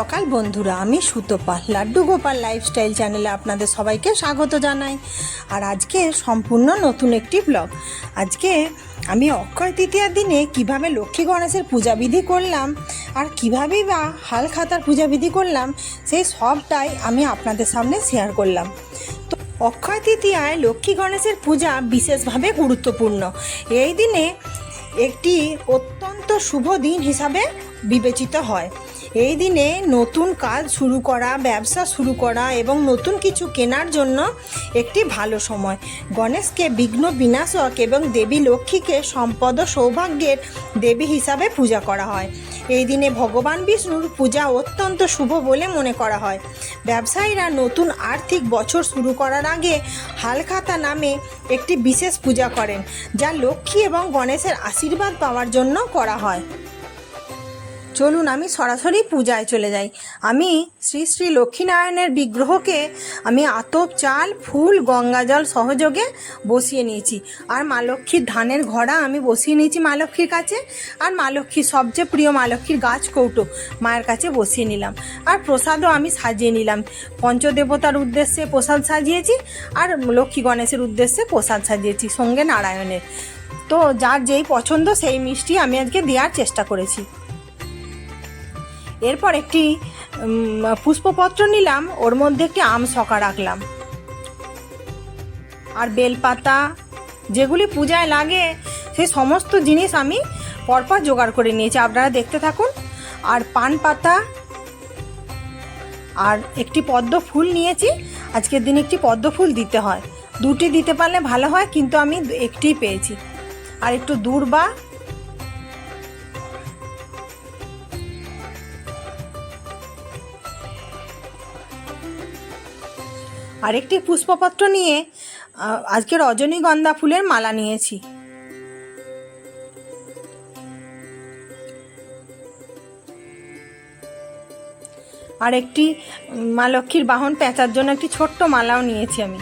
সকাল, বন্ধুরা। আমি সুতপা লাড্ডু গোপাল লাইফস্টাইল চ্যানেলে আপনাদের সবাইকে স্বাগত জানাই। আর আজকে সম্পূর্ণ নতুন একটি ব্লগ আজকে আমি অক্ষয় তৃতীয়ার দিনে কীভাবে লক্ষ্মী গণেশের পূজাবিধি করলাম আর কিভাবেই বা হাল খাতার পূজাবিধি করলাম, সেই সবটাই আমি আপনাদের সামনে শেয়ার করলাম। তো অক্ষয় তৃতীয়ায় লক্ষ্মী গণেশের পূজা বিশেষভাবে গুরুত্বপূর্ণ। এই দিনে একটি অত্যন্ত শুভ দিন হিসাবে বিবেচিত হয়। এই দিনে নতুন কাজ শুরু করা, ব্যবসা শুরু করা এবং নতুন কিছু কেনার জন্য একটি ভালো সময়। গণেশকে বিঘ্ন বিনাশক এবং দেবী লক্ষ্মীকে সম্পদ ও সৌভাগ্যের দেবী হিসাবে পূজা করা হয়। এই দিনে ভগবান বিষ্ণুর পূজা অত্যন্ত শুভ বলে মনে করা হয়। ব্যবসায়ীরা নতুন আর্থিক বছর শুরু করার আগে হালখাতা নামে একটি বিশেষ পূজা করেন, যা লক্ষ্মী এবং গণেশের আশীর্বাদ পাওয়ার জন্য করা হয়। চলুন আমি সরাসরি পূজায় চলে যাই। আমি শ্রী শ্রী লক্ষ্মীনারায়ণের বিগ্রহকে আমি আতপ চাল, ফুল, গঙ্গা জল সহযোগে বসিয়ে নিয়েছি। আর মা লক্ষ্মীর ধানের ঘড়া আমি বসিয়ে নিয়েছি মা লক্ষ্মীর কাছে। আর মা লক্ষ্মীর সবচেয়ে প্রিয় মা লক্ষ্মীর গাছ কৌটো মায়ের কাছে বসিয়ে নিলাম। আর প্রসাদও আমি সাজিয়ে নিলাম। পঞ্চদেবতার উদ্দেশ্যে প্রসাদ সাজিয়েছি আর লক্ষ্মী গণেশের উদ্দেশ্যে প্রসাদ সাজিয়েছি সঙ্গে নারায়ণের। তো যার যেই পছন্দ সেই মিষ্টি আমি আজকে দেওয়ার চেষ্টা করেছি। এরপর একটি পুষ্পপত্র নিলাম, ওর মধ্যে একটি আম সকা রাখলাম। আর বেলপাতা, যেগুলি পূজায় লাগে সেই সমস্ত জিনিস আমি পরপর জোগাড় করে নিয়েছি। আপনারা দেখতে থাকুন। আর পান পাতা, আর একটি পদ্ম ফুল নিয়েছি। আজকের দিনে একটি পদ্ম ফুল দিতে হয়। দুটি দিতে পারলে ভালো হয়, কিন্তু আমি একটি পেয়েছি। আর একটু দূর্বা আরেকটি পুষ্পপত্র নিয়ে আজকে রজনীগন্ধা ফুলের মালা নিয়েছি। আর একটি মা লক্ষ্মীর বাহন পেঁচার জন্য একটি ছোট্ট মালাও নিয়েছি আমি।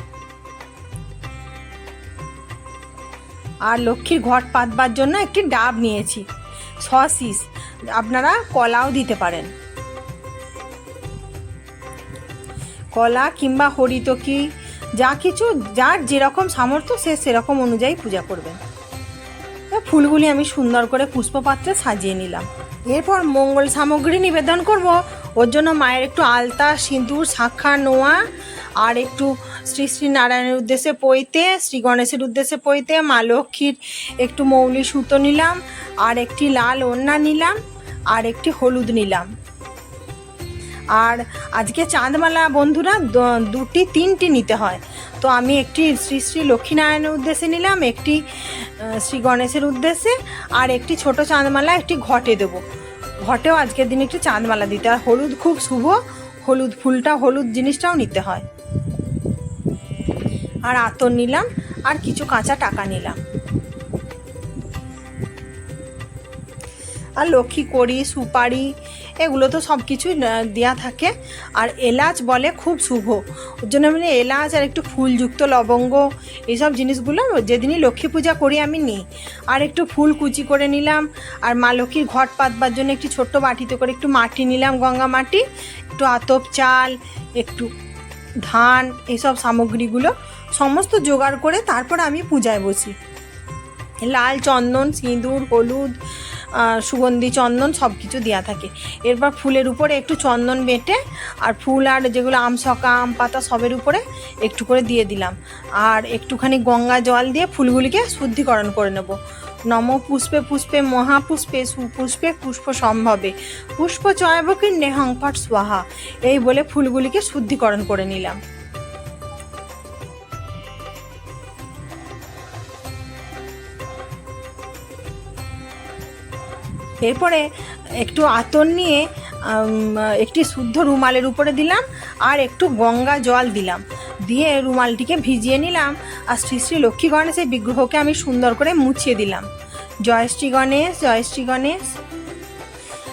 আর লক্ষ্মীর ঘট পাতবার জন্য একটি ডাব নিয়েছি। শশিস আপনারা কলাও দিতে পারেন। কলা কিংবা হরিতকি, যা কিছু, যার যেরকম সামর্থ্য, সে সেরকম অনুযায়ী পূজা করবেন। ফুলগুলি আমি সুন্দর করে পুষ্পপাত্রে সাজিয়ে নিলাম। এরপর মঙ্গল সামগ্রী নিবেদন করব। ওর জন্য মায়ের একটু আলতা, সিঁদুর, শাখা, নোয়া, আর একটু শ্রী শ্রী নারায়ণের উদ্দেশ্যে পইতে শ্রী গণেশের উদ্দেশ্যে পইতে মা লক্ষ্মীর একটু মৌলি সুতো নিলাম, আর একটি লাল ওড়না নিলাম, আর একটি হলুদ নিলাম। আর আজকে চাঁদমালা বন্ধুরা দুটি, তিনটি নিতে হয়। তো আমি একটি শ্রী শ্রী লক্ষ্মীনারায়ণের উদ্দেশ্যে নিলাম, একটি শ্রী গণেশের উদ্দেশ্যে, আর একটি ছোট চাঁদমালা, একটি ঘটে দেব। ঘটেও আজকের দিনে একটি চাঁদমালা দিতে আর হলুদ খুব শুভ, হলুদ ফুলটা, হলুদ জিনিসটাও নিতে হয়। আর আতর নিলাম, আর কিছু কাঁচা টাকা নিলাম। আর লক্ষ্মী কড়ি, সুপারি এগুলো তো সব কিছুই দেওয়া থাকে। আর এলাচ বলে খুব শুভ। ওর জন্য আমি এলাচ আর একটু ফুলযুক্ত লবঙ্গ, এইসব জিনিসগুলো যেদিনই লক্ষ্মী পূজা করি আমি নিই। আর একটু ফুল কুচি করে নিলাম, আর মা লক্ষ্মীর ঘট পাতবার জন্য একটি ছোট্ট বাটিতে করে একটু মাটি নিলাম, গঙ্গা মাটি, একটু আতপ চাল, একটু ধান, এইসব সামগ্রীগুলো সমস্ত জোগাড় করে তারপর আমি পূজায় বসি। লাল চন্দন, সিঁদুর, হলুদ সুগন্ধি, চন্দন সব কিছু দেওয়া থাকে। এরপর ফুলের উপরে একটু চন্দন বেটে আর ফুল আর যেগুলো আম সকা আম, পাতা সবের উপরে একটু করে দিয়ে দিলাম। আর একটুখানি গঙ্গা জল দিয়ে ফুলগুলিকে শুদ্ধিকরণ করে নেব। নম পুষ্পে পুষ্পে মহাপুষ্পে সুপুষ্পে পুষ্প সম্ভবে। পুষ্প চয়বকে নেহংপাট স্বাহা। এই বলে ফুলগুলিকে শুদ্ধিকরণ করে নিলাম। এরপরে একটু আতর নিয়ে একটি শুদ্ধ রুমালের উপরে দিলাম আর একটু গঙ্গা জল দিলাম। দিয়ে রুমালটিকে ভিজিয়ে নিলাম আর শ্রী শ্রী লক্ষ্মী গণেশের বিগ্রহকে আমি সুন্দর করে মুছিয়ে দিলাম। জয় শ্রী গণেশ, জয় শ্রী গণেশ।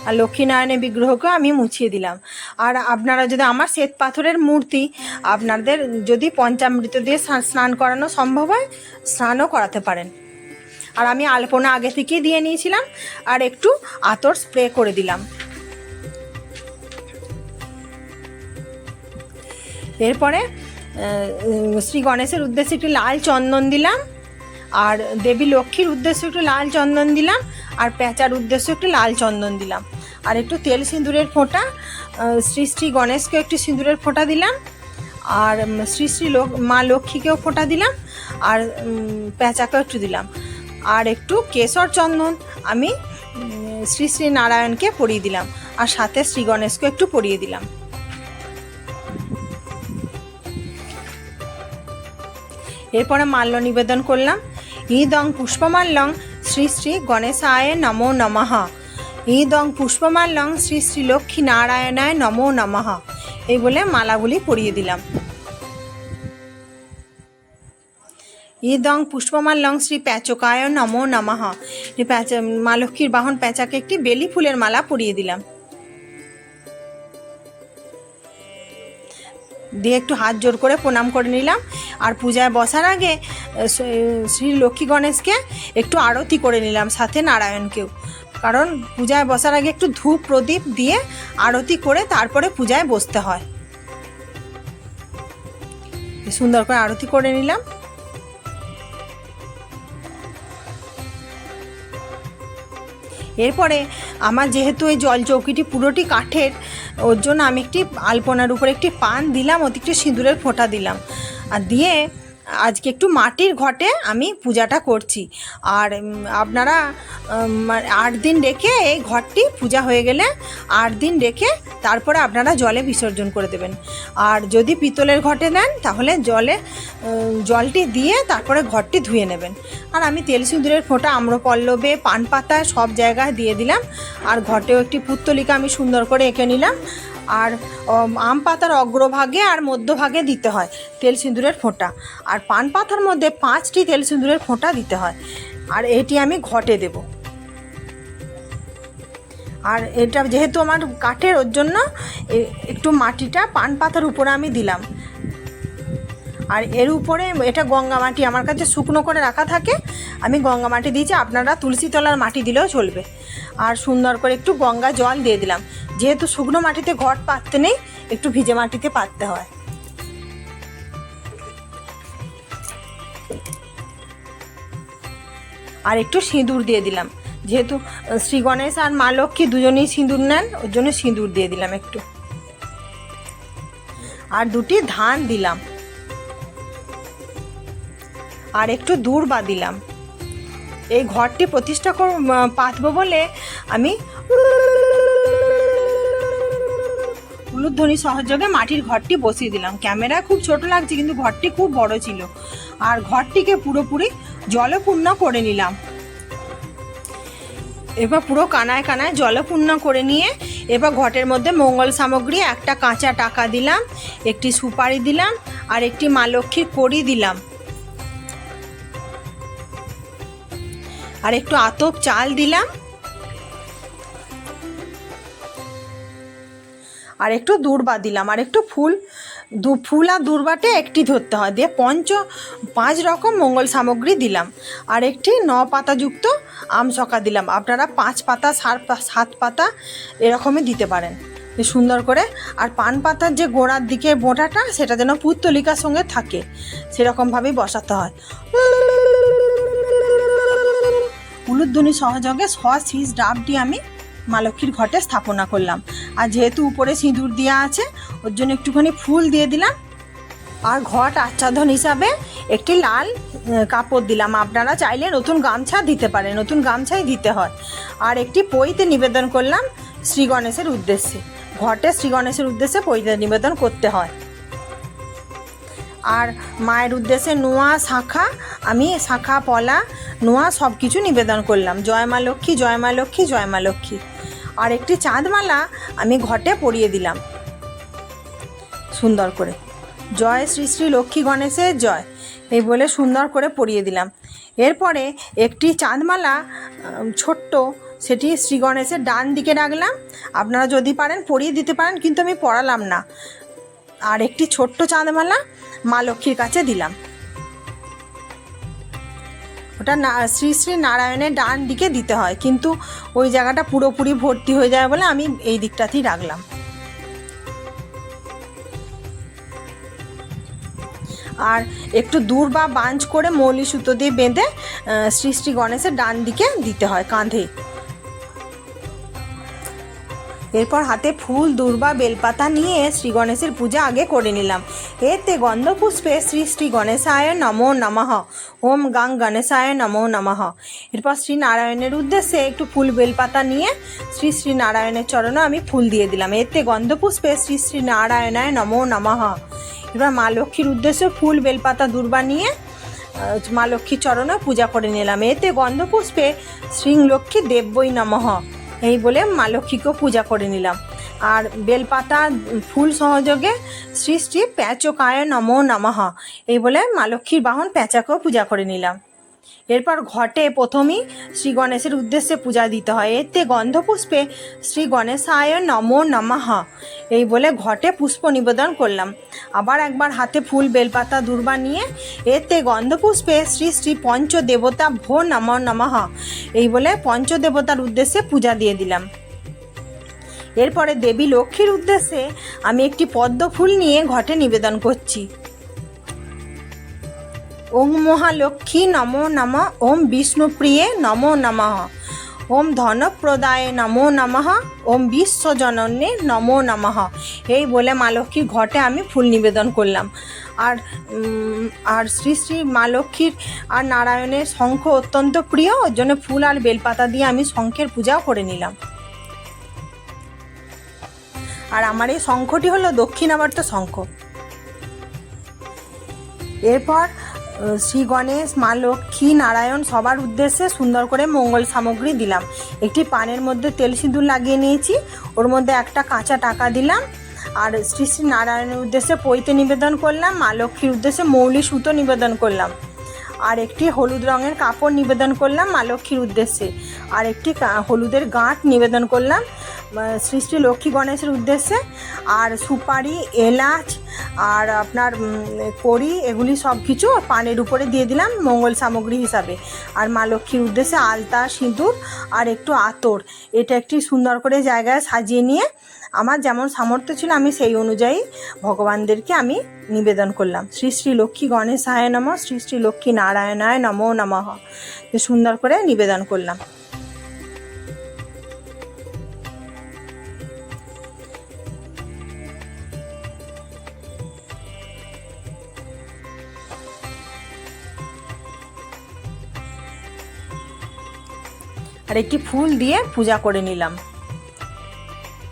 আর লক্ষ্মীনারায়ণের বিগ্রহকেও আমি মুছিয়ে দিলাম। আর আপনারা যদি আমার শ্বেত পাথরের মূর্তি আপনাদের যদি পঞ্চামৃত দিয়ে স্নান- করানো সম্ভব হয়, স্নানও করাতে পারেন। আর আমি আলপনা আগে থেকেই দিয়ে নিয়েছিলাম আর একটু আতর স্প্রে করে দিলাম। এরপরে শ্রী গণেশের উদ্দেশ্যে একটু লাল চন্দন দিলাম আর দেবী লক্ষ্মীর উদ্দেশ্যে একটু লাল চন্দন দিলাম আর প্যাঁচার উদ্দেশ্যে একটু লাল চন্দন দিলাম। আর একটু তেল সিঁদুরের ফোঁটা শ্রী শ্রী গণেশকে একটু সিঁদুরের ফোঁটা দিলাম আর শ্রী শ্রী মা লক্ষ্মীকেও ফোঁটা দিলাম আর প্যাঁচাকেও একটু দিলাম। আর একটু কেশর চন্দন আমি শ্রী শ্রী নারায়ণকে পরিয়ে দিলাম আর সাথে শ্রী গণেশকে একটু পরিয়ে দিলাম। এরপরে মাল্য নিবেদন করলাম। ইদং পুষ্পমাল্যং শ্রী শ্রী গণেশায় নমো নমঃ। ইদং পুষ্পমাল্যং শ্রী শ্রী লক্ষ্মী নারায়ণায় নমো নমঃ। এই বলে মালাগুলি পরিয়ে দিলাম। ইদং পুষ্পমাল্যং শ্রী প্যাচকায় নমো নমঃ। এই প্যাঁচা, মা লক্ষ্মীর বাহন প্যাঁচাকে একটি বেলি ফুলের মালা পরিয়ে দিলাম। দিয়ে একটু হাত জোর করে প্রণাম করে নিলাম। আর পূজায় বসার আগে শ্রী লক্ষ্মী গণেশকে একটু আরতি করে নিলাম, সাথে নারায়ণকেও। কারণ পূজায় বসার আগে একটু ধূপ প্রদীপ দিয়ে আরতি করে তারপরে পূজায় বসতে হয়। সুন্দর করে আরতি করে নিলাম। এরপরে আমার যেহেতু এই জল চৌকিটি পুরোটি কাঠের, ওর জন্য আমি একটি আলপনার উপর একটি পান দিলাম, অতিরিক্ত সিঁদুরের ফোঁটা দিলাম। আর দিয়ে আজকে একটু মাটির ঘটে আমি পূজাটা করছি। আর আপনারা মানে আট দিন রেখে এই ঘরটি পূজা হয়ে গেলে আট দিন রেখে তারপরে আপনারা জলে বিসর্জন করে দেবেন। আর যদি পিতলের ঘটে নেন তাহলে জলে জলটি দিয়ে তারপরে ঘরটি ধুয়ে নেবেন। আর আমি তেল সিঁদুরের ফোঁটা, আম্রপল্লবে পান পাতা সব জায়গায় দিয়ে দিলাম। আর ঘটেও একটি পুত্তলিকা আমি সুন্দর করে এঁকে নিলাম। আর আম পাতার অগ্রভাগে আর মধ্যভাগে দিতে হয় তেল সিঁদুরের ফোঁটা। আর পান পাতার মধ্যে পাঁচটি তেল সিঁদুরের ফোঁটা দিতে হয়। আর এটি আমি ঘটে দেব। আর এটা যেহেতু আমার কাঠের, ওর জন্য একটু মাটিটা পান পাতার উপরে আমি দিলাম। আর এর উপরে এটা গঙ্গা মাটি আমার কাছে শুকনো করে রাখা থাকে। আমি গঙ্গা মাটি দিয়েছি, আপনারা তুলসী তলার মাটি দিলেও চলবে। আর সুন্দর করে একটু গঙ্গা জল দিয়ে দিলাম। যেহেতু শুকনো মাটিতে ঘট পাততে নেই, একটু ভিজে মাটিতে পাততে হয়। আর একটু সিঁদুর দিয়ে দিলাম। যেহেতু শ্রী গণেশ আর মা লক্ষ্মী দুজনেই সিঁদুর নেন, ওর জন্য সিঁদুর দিয়ে দিলাম একটু। আর দুটি ধান দিলাম। আর একটু দূর বা দিলাম এই ঘরটি প্রতিষ্ঠা কর পাতবো বলে আমি উলুধ্বনি সহযোগে মাটির ঘরটি বসিয়ে দিলাম। ক্যামেরা খুব ছোট লাগছে, কিন্তু ঘরটি খুব বড় ছিল। আর ঘরটিকে পুরোপুরি জলপূর্ণ করে নিলাম। এবার পুরো কানায় কানায় জলপূর্ণ করে নিয়ে এবার ঘটের মধ্যে মঙ্গল সামগ্রী, একটা কাঁচা টাকা দিলাম, একটি সুপারি দিলাম, আর একটি মা লক্ষ্মীর কড়ি দিলাম। আর একটু আতপ চাল দিলাম। আর একটু দূর্বা দিলাম। আর একটু ফুল, দু ফুল আর দূর্বাটে একটি ধরতে হয়। দিয়ে পঞ্চ, পাঁচ রকম মঙ্গল সামগ্রী দিলাম। আর একটি ন পাতাযুক্ত আম চকা দিলাম। আপনারা পাঁচ পাতা সাত সাত পাতা এরকমই দিতে পারেন। সুন্দর করে। আর পান পাতার যে গোড়ার দিকে বোঁটাটা, সেটা যেন পুত্তলিকার সঙ্গে থাকে, সেরকমভাবেই বসাতে হয়। উলুধ্বনি সহযোগে স শীষ ডাবটি আমি মা লক্ষ্মীর ঘটে স্থাপনা করলাম। আর যেহেতু উপরে সিঁদুর দেওয়া আছে, ওর জন্য একটুখানি ফুল দিয়ে দিলাম। আর ঘট আচ্ছাদন হিসাবে একটি লাল কাপড় দিলাম। আপনারা চাইলে নতুন গামছা দিতে পারেন, নতুন গামছাই দিতে হয়। আর একটি পইতে নিবেদন করলাম শ্রী গণেশের উদ্দেশ্যে। ঘটে শ্রী গণেশের উদ্দেশ্যে পইতে নিবেদন করতে হয়। আর মায়ের উদ্দেশ্যে নোয়া, শাখা, আমি শাখা, পলা, নোয়া সব কিছু নিবেদন করলাম। জয় মা লক্ষ্মী, জয় মা লক্ষ্মী, জয় মা লক্ষ্মী। আর একটি চাঁদমালা আমি ঘটে পরিয়ে দিলাম। সুন্দর করে। জয় শ্রী শ্রী লক্ষ্মী গণেশের জয়। এই বলে সুন্দর করে পরিয়ে দিলাম। এরপরে একটি চাঁদমালা ছোট্ট, সেটি শ্রী গণেশের ডান দিকে রাখলাম। আপনারা যদি পারেন পরিয়ে দিতে পারেন, কিন্তু আমি পড়ালাম না। আর একটি ছোট্ট চাঁদমালা মা লক্ষ্মীর কাছে দিলাম। ওটা না, শ্রী শ্রী নারায়ণের ডান দিকে দিতে হয়, কিন্তু ওই জায়গাটা পুরোপুরি ভর্তি হয়ে যায় বলে আমি এই দিকটাতেই রাখলাম। আর একটু দূর বা বাঞ্চ করে মৌলি সুতো দিয়ে বেঁধে শ্রী শ্রী গণেশের ডান দিকে দিতে হয়, কাঁধে। এরপর হাতে ফুল, দূর্বা, বেলপাতা নিয়ে শ্রী গণেশের পূজা আগে করে নিলাম। এতে গন্ধপুষ্পে শ্রী শ্রী গণেশায় নমো নমঃ। ওম গাং গণেশায় নমো নমঃ। এরপর শ্রী নারায়ণের উদ্দেশ্যে একটু ফুল, বেলপাতা নিয়ে শ্রী শ্রী নারায়ণের চরণে আমি ফুল দিয়ে দিলাম। এতে গন্ধপুষ্পে শ্রী শ্রী নারায়ণায় নমো নমঃ। এবার মা লক্ষ্মীর উদ্দেশ্যে ফুল, বেলপাতা, দূর্বা নিয়ে মা লক্ষ্মীর চরণে পূজা করে নিলাম। এতে গন্ধপুষ্পে শ্রী লক্ষ্মী দেব্যই নমঃ। এই বলে মা লক্ষ্মীকেও পূজা করে নিলাম। আর বেলপাতা, ফুল সহযোগে শ্রী শ্রী প্যাচকায় নম নমঃ, এই বলে মা লক্ষ্মীর বাহন প্যাঁচাকেও পূজা করে নিলাম। এরপর ঘটে প্রথমেই শ্রী গণেশের উদ্দেশ্যে পূজা দিতে হয়। এতে গন্ধপুষ্পে শ্রী গণেশায় নম নমঃ। এই বলে ঘটে পুষ্প নিবেদন করলাম। আবার একবার হাতে ফুল, বেলপাতা, দুর্বা নিয়ে এতে গন্ধপুষ্পে শ্রী শ্রী পঞ্চদেবতা ভো নম নমঃ। এই বলে পঞ্চদেবতার উদ্দেশ্যে পূজা দিয়ে দিলাম। এরপরে দেবী লক্ষ্মীর উদ্দেশ্যে আমি একটি পদ্ম ফুল নিয়ে ঘটে নিবেদন করছি। ওম মহালক্ষ্মী নমো নম, ওম বিষ্ণুপ্রিয়ে নমো নমঃ, ওম ধনপ্রদায়ে নমো নমঃ, ওম বিশ্বজনন্যে নমো নমঃ। এই বলে মা লক্ষ্মীর ঘটে আমি ফুল নিবেদন করলাম। আর আর শ্রী শ্রী মা লক্ষ্মীর আর নারায়ণের শঙ্খ অত্যন্ত প্রিয়, ওর জন্য ফুল আর বেলপাতা দিয়ে আমি শঙ্খের পূজাও করে নিলাম। আর আমার এই শঙ্খটি হলো দক্ষিণাবর্ত শঙ্খ। এরপর শ্রী গণেশ, মা লক্ষ্মী, নারায়ণ সবার উদ্দেশ্যে সুন্দর করে মঙ্গল সামগ্রী দিলাম। একটি পানের মধ্যে তেল সিঁদুর লাগিয়ে নিয়েছি। ওর মধ্যে একটা কাঁচা টাকা দিলাম। আর শ্রী শ্রী নারায়ণের উদ্দেশ্যে পৈতে নিবেদন করলাম, মা লক্ষ্মীর উদ্দেশ্যে মৌলি সুতো নিবেদন করলাম। আর একটি হলুদ রঙের কাপড় নিবেদন করলাম মা লক্ষ্মীর উদ্দেশ্যে। আর একটি হলুদের গাঁট নিবেদন করলাম। শ্রী শ্রী লক্ষ্মী গণেশের উদ্দেশ্যে আর সুপারি, এলাচ আর আপনার কড়ি, এগুলি সব কিছু পানের উপরে দিয়ে দিলাম মঙ্গল সামগ্রী হিসাবে। আর মা লক্ষ্মীর উদ্দেশ্যে আলতা, সিঁদুর আর একটু আতর। এটা একটি সুন্দর করে জায়গায় সাজিয়ে নিয়ে আমার যেমন সামর্থ্য ছিল আমি সেই অনুযায়ী ভগবানদেরকে আমি নিবেদন করলাম। শ্রী শ্রী লক্ষ্মী গণেশায় নম, শ্রী শ্রী লক্ষ্মী নারায়ণায় নমো নমঃ। সুন্দর করে নিবেদন করলাম। আর একটি ফুল দিয়ে পূজা করে নিলাম।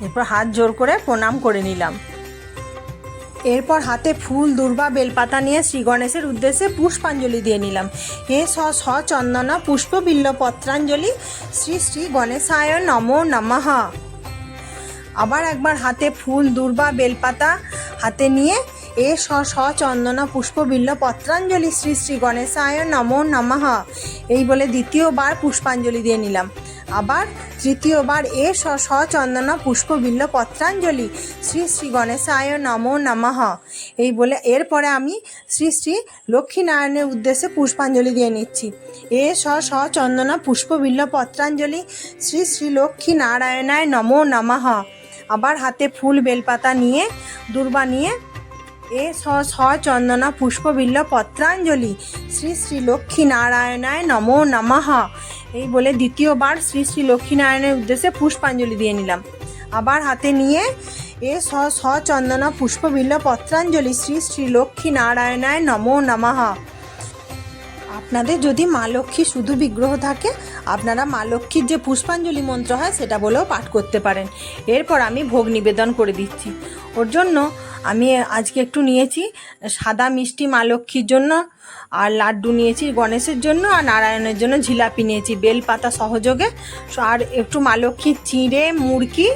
এরপর হাত জোর করে প্রণাম করে নিলাম। এরপর হাতে ফুল, দুর্বা, বেলপাতা নিয়ে শ্রী গণেশের উদ্দেশ্যে পুষ্পাঞ্জলি দিয়ে নিলাম। হে স স চন্দন পুষ্পবিল্ল পত্রাঞ্জলি, শ্রী শ্রী গণেশায় নমো নমঃ। আবার একবার হাতে ফুল, দুর্বা, বেলপাতা হাতে নিয়ে এ স স চন্দন পুষ্পবিল্ল পত্রাঞ্জলি শ্রী শ্রী গণেশায় নমো নমঃ। এই বলে দ্বিতীয়বার পুষ্পাঞ্জলি দিয়ে নিলাম। আবার তৃতীয়বার এ স স চন্দন পুষ্পবিল্ল পত্রাঞ্জলি শ্রী শ্রী গণেশায় নমো নমঃ। এই বলে এরপরে আমি শ্রী শ্রী লক্ষ্মীনারায়ণের উদ্দেশ্যে পুষ্পাঞ্জলি দিয়ে নিচ্ছি। এ স স চন্দন পুষ্পবিল্ল পত্রাঞ্জলি শ্রী শ্রী লক্ষ্মী নারায়ণায় নমো নমঃ। আবার হাতে ফুল, বেলপাতা নিয়ে, দুর্বা নিয়ে এ স স চন্দনা পুষ্পবিল্ল পত্রাঞ্জলি। শ্রী শ্রী লক্ষ্মী নারায়ণায় নমো নমঃ। এই বলে দ্বিতীয়বার শ্রী শ্রী লক্ষ্মীনারায়ণের উদ্দেশ্যে পুষ্পাঞ্জলি দিয়ে নিলাম। আবার হাতে নিয়ে এ স স চন্দনা পুষ্পবিল্ল পত্রাঞ্জলি শ্রী শ্রী লক্ষ্মী নারায়ণায় নমো নমঃ। আপনাদের যদি মা লক্ষ্মী শুধু বিগ্রহ থাকে, আপনারা মা লক্ষ্মীর যে পুষ্পাঞ্জলি মন্ত্র হয়, সেটা বলেও পাঠ করতে পারেন। এরপর আমি ভোগ নিবেদন করে দিচ্ছি। ওর জন্য আমি আজকে একটু নিয়েছি সাদা মিষ্টি মা লক্ষ্মীর জন্য, আর লাড্ডু নিয়েছি গণেশের জন্য, আর নারায়ণের জন্য জিলাপি নিয়েছি, বেলপাতা সহযোগে। আর একটু মা লক্ষ্মীর চিঁড়ে, মুড়কি,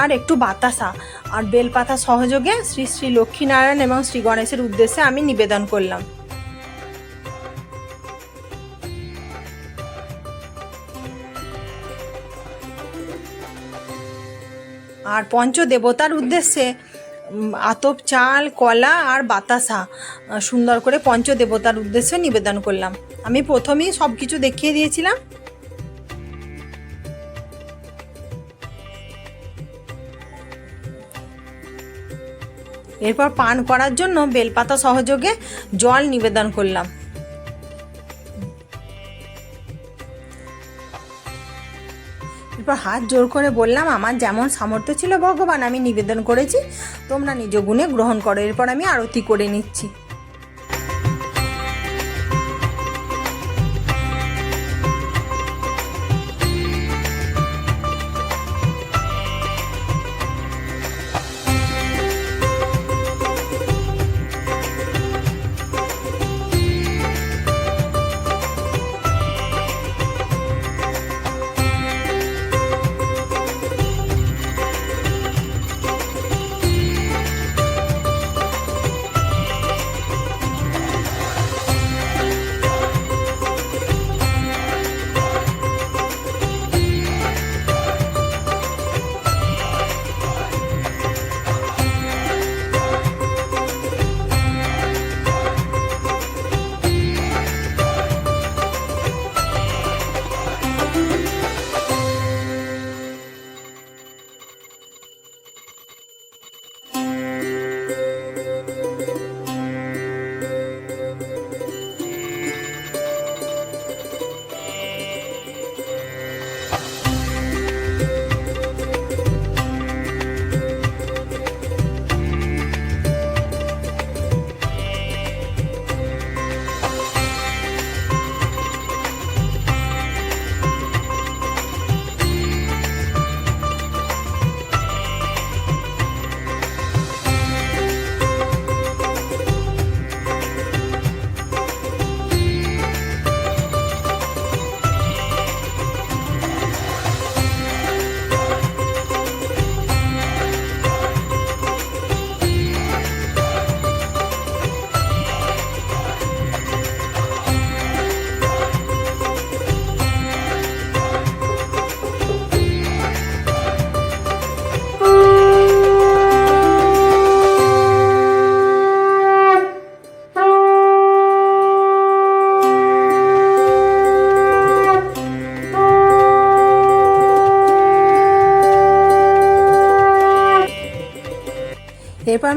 আর একটু বাতাসা। আর বেলপাতা সহযোগে শ্রী শ্রী লক্ষ্মীনারায়ণ এবং শ্রী গণেশের উদ্দেশ্যে আমি নিবেদন করলাম। আর পঞ্চদেবতার উদ্দেশ্যে আতপ চাল, কলা আর বাতাসা সুন্দর করে পঞ্চদেবতার উদ্দেশ্যে নিবেদন করলাম। আমি প্রথমেই সব কিছু দেখিয়ে দিয়েছিলাম। এরপর পান করার জন্য বেলপাতা সহযোগে জল নিবেদন করলাম। এরপর হাত জোর করে বললাম, আমার যেমন সামর্থ্য ছিল ভগবান, আমি নিবেদন করেছি, তোমরা নিজ গুণে গ্রহণ করো। এরপর আমি আরতি করে নিচ্ছি।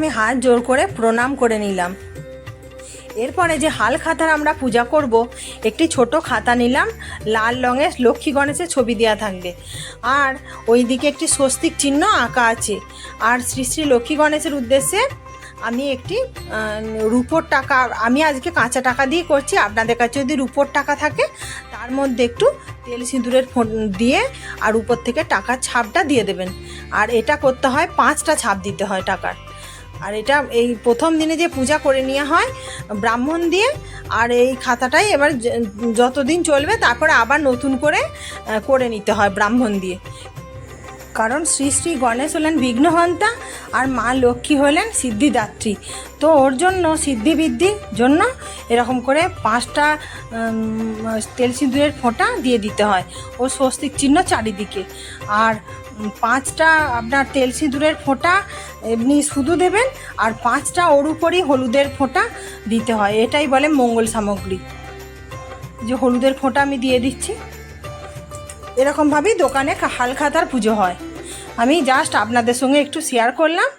আমি হাত জোর করে প্রণাম করে নিলাম। এরপরে যে হাল খাতার আমরা পূজা করব, একটি ছোট খাতা নিলাম, লাল রঙের লক্ষ্মী গণেশের ছবি দেওয়া থাকবে। আর ওই দিকে একটি স্বস্তিক চিহ্ন আঁকা আছে। আর শ্রী শ্রী লক্ষ্মী গণেশের উদ্দেশ্যে আমি একটি রুপোর টাকা, আমি আজকে কাঁচা টাকা দিয়ে করছি। আপনাদের কাছে যদি রুপোর টাকা থাকে, তার মধ্যে একটু তেল সিঁদুরের ফোন- দিয়ে আর উপর থেকে টাকার ছাপটা দিয়ে দেবেন। আর এটা করতে হয়, পাঁচটা ছাপ দিতে হয় টাকার। আর এটা এই প্রথম দিনে যে পূজা করে নেওয়া হয়, ব্রাহ্মণ দিয়ে, আর এই খাতাটাই এবার যতদিন চলবে তারপরে আবার নতুন করে করে নিতে হয় ব্রাহ্মণ দিয়ে। কারণ শ্রী শ্রী গণেশ হলেন বিঘ্নহন্তা আর মা লক্ষ্মী হলেন সিদ্ধিদাত্রী। তো ওর জন্য সিদ্ধি বৃদ্ধির জন্য এরকম করে পাঁচটা তেল সিঁদুরের ফোঁটা দিয়ে দিতে হয়। ও স্বস্তির চিহ্ন চারিদিকে। আর পাঁচটা আপনার তেল সিঁদুরের ফোঁটা এমনি শুধু দেবেন আর পাঁচটা ওর উপরই হলুদের ফোঁটা দিতে হয়। এটাই বলে মঙ্গল সামগ্রী। যে হলুদের ফোঁটা আমি দিয়ে দিচ্ছি। এরকমভাবেই দোকানে হালখাতার পুজো হয়। আমি জাস্ট আপনাদের সঙ্গে একটু শেয়ার করলাম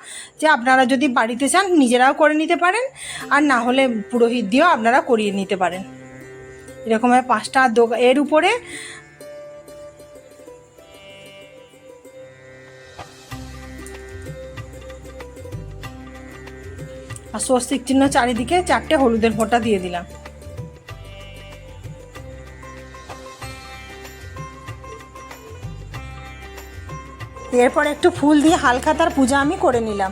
যে আপনারা যদি বাড়িতে চান নিজেরাও করে নিতে পারেন, আর না হলে পুরোহিত দিয়েও আপনারা করিয়ে নিতে পারেন। এরকমভাবে পাঁচটা দোকা এর উপরে আর স্বস্তিক চিহ্ন চারিদিকে চারটে হলুদের ফোঁটা দিয়ে দিলাম। এরপর একটু ফুল দিয়ে হালখাতার পূজা আমি করে নিলাম।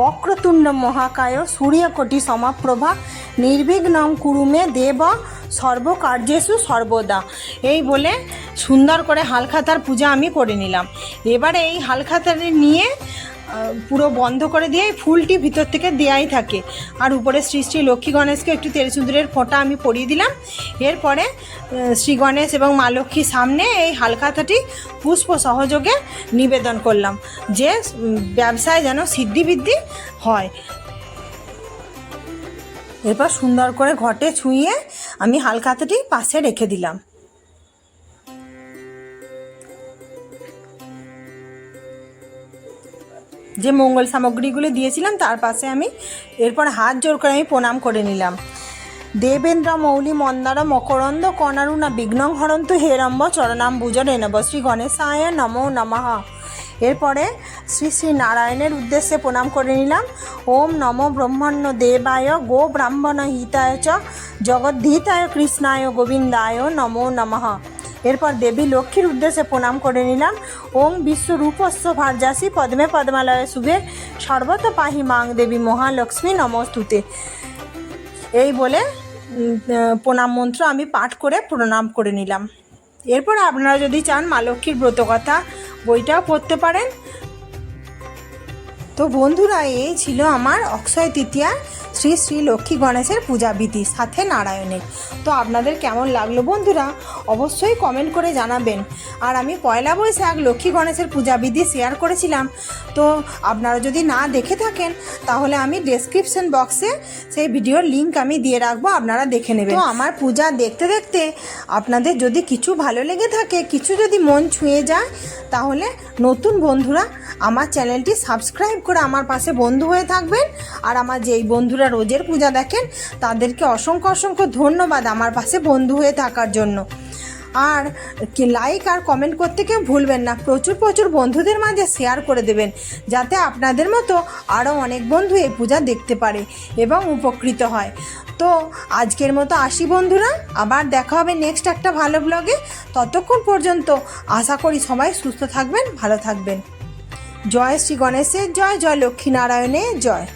বক্রতুণ্ড মহাকায় সূর্যকোটি সমাপ্রভা, নির্বিঘ্নং কুরুমে দেব সর্বকার্যেষু সর্বদা। এই বলে সুন্দর করে হালখাতার পূজা আমি করে নিলাম। এবারে এই হালখাতারে নিয়ে পুরো বন্ধ করে দিয়ে ফুলটি ভিতর থেকে দেয়াই থাকে। আর উপরে শ্রী শ্রী লক্ষ্মী গণেশকে একটু তেলসুন্দরের ফোঁটা আমি পরিয়ে দিলাম। এরপরে শ্রী গণেশ এবং মা লক্ষ্মীর সামনে এই হালখাতাটি পুষ্প সহযোগে নিবেদন করলাম যে ব্যবসায় যেন সিদ্ধিবৃদ্ধি হয়। এরপর সুন্দর করে ঘটে ছুঁয়ে আমি হালখাতাটি পাশে রেখে দিলাম। যে মঙ্গল সামগ্রীগুলো দিয়েছিলাম, তার পাশে আমি এরপর হাত জোর করে আমি প্রণাম করে নিলাম। দেবেন্দ্র, মৌলি, মন্দার, মকরন্দ, কনারুণা, বিঘ্নং হরন্তু হেরম্ব চরণাম বুজন এনেব শ্রী গণেশায় নমো নমঃ। এরপরে শ্রী শ্রী নারায়ণের উদ্দেশ্যে প্রণাম করে নিলাম। ওম নম ব্রহ্মণ্য দেবায়, গো ব্রাহ্মণ হিতায় চ, জগদ্ধিতায় কৃষ্ণায় গোবিন্দায় নমো নমঃ। এরপর দেবী লক্ষ্মীর উদ্দেশ্যে প্রণাম করে নিলাম। ওং বিশ্বরূপস্য ভার্যাসী পদ্মে পদ্মালয়ে শুভে। সর্বত পাহি মাং দেবী মহালক্ষ্মী নমস্তুতে। এই বলে প্রণাম মন্ত্র আমি পাঠ করে প্রণাম করে নিলাম। এরপর আপনারা যদি চান মা লক্ষ্মীর ব্রতকথা বইটাও পড়তে পারেন। তো বন্ধুরা, এই ছিল আমার অক্ষয় তৃতীয়া। শ্রী শ্রী লক্ষ্মী গণেশের পূজাবিধি, সাথে নারায়ণের। তো আপনাদের কেমন লাগল বন্ধুরা? অবশ্যই কমেন্ট করে জানাবেন। আর আমি পয়লা বৈশাখ লক্ষ্মী গণেশের পূজাবিধি শেয়ার করেছিলাম। তো আপনারা যদি না দেখে থাকেন, তাহলে আমি ডেসক্রিপশন বক্সে সেই ভিডিওর লিংক আমি দিয়ে রাখব, আপনারা দেখে নেবেন। তো আমার পূজা দেখতে দেখতে আপনাদের যদি কিছু ভালো লেগে থাকে, কিছু যদি মন ছুঁয়ে যায়, তাহলে নতুন বন্ধুরা আমার চ্যানেলটি সাবস্ক্রাইব করে আমার পাশে বন্ধু হয়ে থাকবেন। আর আমার যেই বন্ধুরা রোজের পূজা দেখেন, তাদেরকে অসংখ্য অসংখ্য ধন্যবাদ আমার পাশে বন্ধু হয়ে থাকার জন্য। আর লাইক আর কমেন্ট করতে কেউ ভুলবেন না, প্রচুর প্রচুর বন্ধুদের মাঝে শেয়ার করে দেবেন, যাতে আপনাদের মতো আরও অনেক বন্ধু এই পূজা দেখতে পারে এবং উপকৃত হয়। তো আজকের মতো আসি বন্ধুরা, আবার দেখা হবে নেক্সট একটা ভালো ব্লগে ততক্ষণ পর্যন্ত আশা করি সবাই সুস্থ থাকবেন, ভালো থাকবেন। জয় শ্রী গণেশের জয় জয় লক্ষ্মীনারায়ণের জয়।